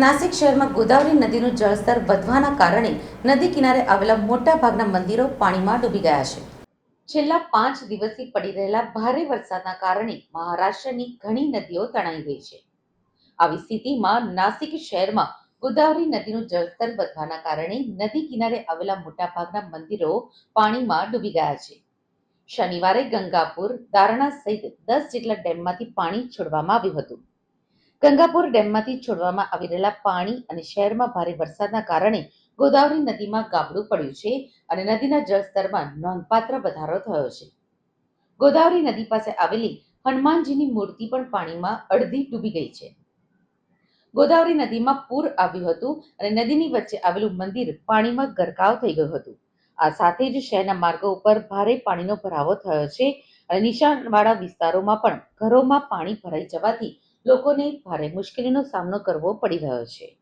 નાસિક શહેરમાં ગોદાવરી નદીનું જળસ્તર વધવાના કારણે નદી કિનારે આવેલા મોટા ભાગના મંદિરો પાણીમાં ડૂબી ગયા છે. છેલ્લા પાંચ દિવસથી પડી રહેલા ભારે વરસાદના કારણે મહારાષ્ટ્રની ઘણી નદીઓ તણાઈ ગઈ છે. આવી સ્થિતિમાં નાસિક શહેરમાં ગોદાવરી નદીનું જળસ્તર વધવાના કારણે નદી કિનારે આવેલા મોટાભાગના મંદિરો પાણીમાં ડૂબી ગયા છે. શનિવારે ગંગાપુર, દારણા સહિત દસ જેટલા ડેમમાંથી પાણી છોડવામાં આવ્યું હતું. ગંગાપુર ડેમમાંથી છોડવામાં આવી રહેલા પાણી અને શહેરમાં ભારે વરસાદના કારણે ગોદાવરી નદીમાં ગાબડું પડ્યું છે અને નદીના જળસ્તરમાં નોંધપાત્ર વધારો થયો છે. ગોદાવરી નદી પાસે આવેલી હનુમાનજીની મૂર્તિ પણ પાણીમાં અડધી ડૂબી ગઈ છે. ગોદાવરી નદીમાં પૂર આવ્યું હતું અને નદીની વચ્ચે આવેલું મંદિર પાણીમાં ગરકાવ થઈ ગયું હતું. આ સાથે જ શહેરના માર્ગો ઉપર ભારે પાણીનો ભરાવો થયો છે અને નીચાણવાળા વિસ્તારોમાં પણ ઘરોમાં પાણી ભરાઈ જવાથી લોકોને ભારે મુશ્કેલીનો સામનો કરવો પડી રહ્યો છે.